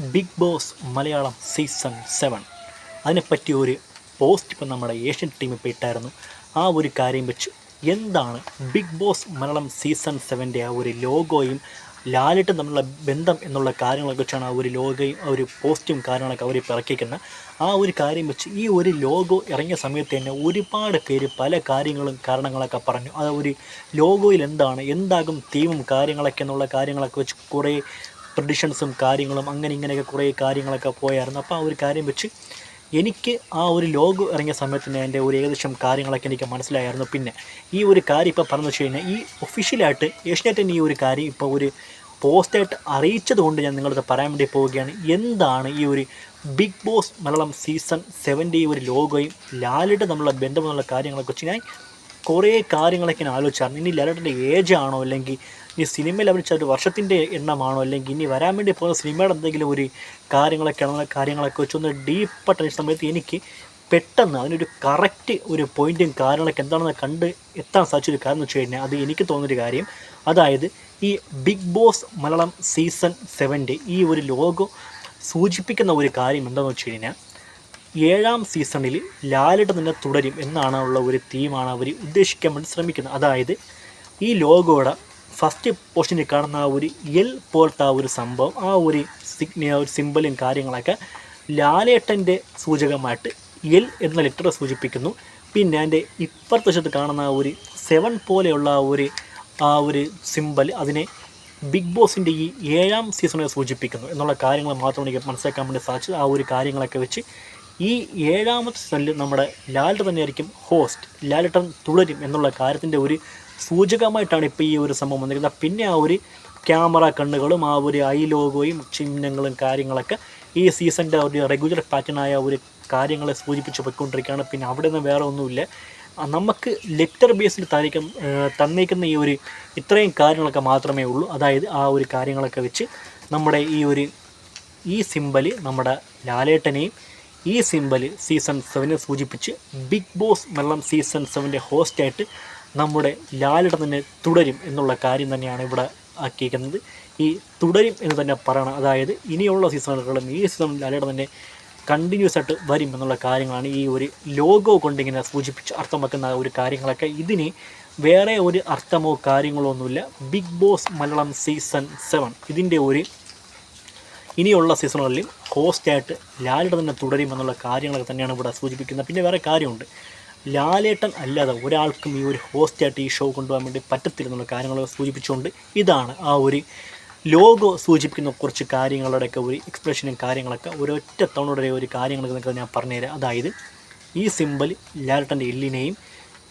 Big Boss Malayalam season seven. അതിനെപ്പറ്റി ഒരു post ഇപ്പം നമ്മുടെ ഏഷ്യൻ ടീമിൽ പോയിട്ടായിരുന്നു ആ ഒരു കാര്യം വെച്ച് എന്താണ് ബിഗ് ബോസ് മലയാളം സീസൺ സെവന്റെ ആ ഒരു ലോഗോയും ലാലിട്ട് തമ്മിലുള്ള ബന്ധം എന്നുള്ള കാര്യങ്ങളൊക്കെ വെച്ചാണ് ആ ഒരു ലോഗോയും ആ ഒരു പോസ്റ്റും കാര്യങ്ങളൊക്കെ അവർ പിറക്കിക്കുന്നത് ആ ഒരു കാര്യം വെച്ച് ഈ ഒരു ലോഗോ ഇറങ്ങിയ സമയത്ത് തന്നെ ഒരുപാട് പേര് പല കാര്യങ്ങളും കാരണങ്ങളൊക്കെ പറഞ്ഞു. അത് ഒരു ലോഗോയിൽ എന്താണ് എന്താകും തീമും കാര്യങ്ങളൊക്കെ എന്നുള്ള കാര്യങ്ങളൊക്കെ വെച്ച് കുറേ പ്രഡിഷൻസും കാര്യങ്ങളും അങ്ങനെ ഇങ്ങനെയൊക്കെ കുറേ കാര്യങ്ങളൊക്കെ പോയായിരുന്നു. അപ്പോൾ ആ ഒരു കാര്യം വെച്ച് എനിക്ക് ആ ഒരു ലോഗ് ഇറങ്ങിയ സമയത്ത് തന്നെ എന്റെ ഒരു ഏകദേശം കാര്യങ്ങളൊക്കെ എനിക്ക് മനസ്സിലായിരുന്നു. പിന്നെ ഈ ഒരു കാര്യം ഇപ്പോൾ പറഞ്ഞു വെച്ച് കഴിഞ്ഞാൽ ഈ ഒഫീഷ്യലായിട്ട് ഏഷ്യനെറ്റിന് ഈ ഒരു കാര്യം ഇപ്പോൾ ഒരു പോസ്റ്റായിട്ട് അറിയിച്ചത് കൊണ്ട് ഞാൻ നിങ്ങളത് പറയാൻ വേണ്ടി പോവുകയാണ്. എന്താണ് ഈ ഒരു ബിഗ് ബോസ് മലയാളം സീസൺ സെവന്റെ ഈ ഒരു ലോഗോയും ലാലിട്ട് നമ്മളുടെ ബന്ധമെന്നുള്ള കാര്യങ്ങളെക്കുറിച്ച് ഞാൻ കുറേ കാര്യങ്ങളൊക്കെ ഞാൻ ആലോചിച്ചായിരുന്നു ഇനി ലാലേട്ടന്റെ ഏജ് ആണോ അല്ലെങ്കിൽ ഇനി സിനിമയിൽ അഭിനയിച്ച ഒരു വർഷത്തിന്റെ എണ്ണമാണോ അല്ലെങ്കിൽ ഇനി വരാൻ വേണ്ടി പോകുന്ന സിനിമയുടെ എന്തെങ്കിലും ഒരു കാര്യങ്ങളൊക്കെ ആണോ കാര്യങ്ങളൊക്കെ വെച്ചൊന്ന് ഡീപ്പായിട്ട് സമയത്ത് എനിക്ക് പെട്ടെന്ന് അതിനൊരു കറക്റ്റ് ഒരു പോയിന്റും കാര്യങ്ങളൊക്കെ എന്താണെന്ന് കണ്ട് എത്താൻ സാധിച്ചൊരു കാര്യം എന്ന് വെച്ച് കഴിഞ്ഞാൽ അത് എനിക്ക് തോന്നുന്നൊരു കാര്യം. അതായത് ഈ ബിഗ് ബോസ് മലയാളം സീസൺ സെവന്റെ ഈ ഒരു ലോഗോ സൂചിപ്പിക്കുന്ന ഒരു കാര്യം എന്താണെന്ന് വെച്ച് കഴിഞ്ഞാൽ ഏഴാം സീസണിൽ ലാലിട്ട് തന്നെ തുടരും എന്നാണ് ഉള്ള ഒരു തീമാണ് അവർ ഉദ്ദേശിക്കാൻ വേണ്ടി ശ്രമിക്കുന്നത്. അതായത് ഈ ലോഗോയുടെ ഫസ്റ്റ് പോർഷനിൽ കാണുന്ന ആ ഒരു എൽ പോലത്തെ ആ ഒരു സംഭവം ആ ഒരു സിഗ്ന ഒരു സിമ്പിളും കാര്യങ്ങളൊക്കെ ലാലേട്ടന്റെ സൂചകമായിട്ട് എൽ എന്ന ലെറ്റർ സൂചിപ്പിക്കുന്നു. പിന്നെ അതിന്റെ ഇപ്പുറത്തെ വശത്ത് കാണുന്ന ആ ഒരു സെവൻ പോലെയുള്ള ആ ഒരു ആ ഒരു സിമ്പൽ അതിനെ ബിഗ് ബോസിന്റെ ഈ ഏഴാം സീസണെ സൂചിപ്പിക്കുന്നു. എന്നുള്ള കാര്യങ്ങൾ മാത്രം എനിക്ക് മനസ്സിലാക്കാൻ വേണ്ടി സാധിച്ചത് ആ ഒരു കാര്യങ്ങളൊക്കെ വെച്ച് ഈ ഏഴാമത്തെ സീസണിൽ നമ്മുടെ ലാലിട്ട് തന്നെയായിരിക്കും ഹോസ്റ്റ് ലാലിട്ടൻ തുടരും എന്നുള്ള കാര്യത്തിന്റെ ഒരു സൂചകമായിട്ടാണ് ഇപ്പോൾ ഈ ഒരു സംഭവം വന്നിരിക്കുന്നത്. പിന്നെ ആ ഒരു ക്യാമറ കണ്ണുകളും ആ ഒരു ഐ ലോഗോയും ചിഹ്നങ്ങളും കാര്യങ്ങളൊക്കെ ഈ സീസണിന്റെ ഒരു റെഗുലർ പാറ്റേണായ ഒരു കാര്യങ്ങളെ സൂചിപ്പിച്ച് പോയിക്കൊണ്ടിരിക്കുകയാണ്. പിന്നെ അവിടെ നിന്ന് വേറെ ഒന്നുമില്ല. നമുക്ക് ലെറ്റർ ബേസിൽ തന്നിരിക്കും തന്നേക്കുന്ന ഈ ഒരു ഇത്രയും കാര്യങ്ങളൊക്കെ മാത്രമേ ഉള്ളൂ. അതായത് ആ ഒരു കാര്യങ്ങളൊക്കെ വെച്ച് നമ്മുടെ ഈ ഒരു ഈ സിമ്പൽ നമ്മുടെ ലാലേട്ടനെയും ഈ സിമ്പൽ സീസൺ സെവനെ സൂചിപ്പിച്ച് ബിഗ് ബോസ് മലയാളം സീസൺ സെവന്റെ ഹോസ്റ്റായിട്ട് നമ്മുടെ ലാലിട തന്നെ തുടരും എന്നുള്ള കാര്യം തന്നെയാണ് ഇവിടെ ആക്കിയിരിക്കുന്നത്. ഈ തുടരും എന്ന് തന്നെ പറയണം. അതായത് ഇനിയുള്ള സീസണുകളും ഈ സീസൺ ലാലിട തന്നെ കണ്ടിന്യൂസ് ആയിട്ട് വരും എന്നുള്ള കാര്യങ്ങളാണ് ഈ ഒരു ലോഗോ കൊണ്ടിങ്ങനെ സൂചിപ്പിച്ച് അർത്ഥമാക്കുന്ന ഒരു കാര്യങ്ങളൊക്കെ. ഇതിന് വേറെ ഒരു അർത്ഥമോ കാര്യങ്ങളോ ഒന്നുമില്ല. Big Boss Malayalam season seven ഇതിന്റെ ഒരു ഇനിയുള്ള സീസണുകളിൽ ഹോസ്റ്റായിട്ട് ലാലിട തന്നെ തുടരും എന്നുള്ള കാര്യങ്ങളൊക്കെ തന്നെയാണ് ഇവിടെ സൂചിപ്പിക്കുന്നത്. പിന്നെ വേറെ കാര്യമുണ്ട്. ലാലേട്ടൻ അല്ലാതെ ഒരാൾക്കും ഈ ഒരു ഹോസ്റ്റായിട്ട് ഈ ഷോ കൊണ്ടുപോകാൻ വേണ്ടി പറ്റത്തില്ല എന്നുള്ള കാര്യങ്ങളൊക്കെ സൂചിപ്പിച്ചുകൊണ്ട് ഇതാണ് ആ ഒരു ലോഗോ സൂചിപ്പിക്കുന്ന കുറച്ച് കാര്യങ്ങളുടെയൊക്കെ ഒരു എക്സ്പ്രഷനും കാര്യങ്ങളൊക്കെ ഒരൊറ്റ തവണയുടെ ഒരു കാര്യങ്ങളൊക്കെ നിങ്ങൾക്ക് ഞാൻ പറഞ്ഞുതരാം. അതായത് ഈ സിമ്പിൾ ലാലട്ടന്റെ എല്ലിനെയും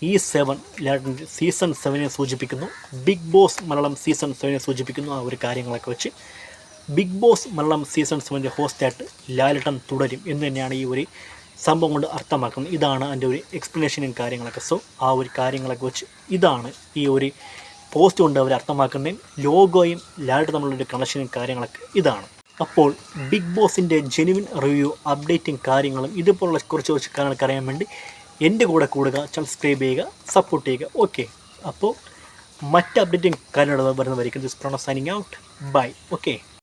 ഈ സെവൻ ലാലട്ടന്റെ സീസൺ സെവനെ സൂചിപ്പിക്കുന്നു. ബിഗ് ബോസ് മലയാളം സീസൺ സെവനെ സൂചിപ്പിക്കുന്നു ആ ഒരു കാര്യങ്ങളൊക്കെ വെച്ച്. ബിഗ് ബോസ് മലയാളം സീസൺ സെവന്റെ ഹോസ്റ്റായിട്ട് ലാലട്ടൻ തുടരും എന്ന് തന്നെയാണ് ഈ ഒരു സംഭവം കൊണ്ട് അർത്ഥമാക്കുന്നത്. ഇതാണ് അതിന്റെ ഒരു എക്സ്പ്ലനേഷനും കാര്യങ്ങളൊക്കെ. സോ ആ ഒരു കാര്യങ്ങളൊക്കെ വെച്ച് ഇതാണ് ഈ ഒരു പോസ്റ്റ് കൊണ്ട് അവർ അർത്ഥമാക്കുന്നത്. ലോഗോയും ലാലട്ട് തമ്മിലുള്ള കണക്ഷനും കാര്യങ്ങളൊക്കെ ഇതാണ്. അപ്പോൾ ബിഗ് ബോസിന്റെ ജെനുവിൻ റിവ്യൂ അപ്ഡേറ്റും കാര്യങ്ങളും ഇതുപോലുള്ള കുറച്ച് കുറച്ച് കാര്യങ്ങളൊക്കെ അറിയാൻ വേണ്ടി എന്റെ കൂടെ കൂടുക സബ്സ്ക്രൈബ് ചെയ്യുക സപ്പോർട്ട് ചെയ്യുക. ഓക്കെ അപ്പോൾ മറ്റ് അപ്ഡേറ്റും കാര്യങ്ങളും വരുന്നവരിക്കും this Prano signing out bye okay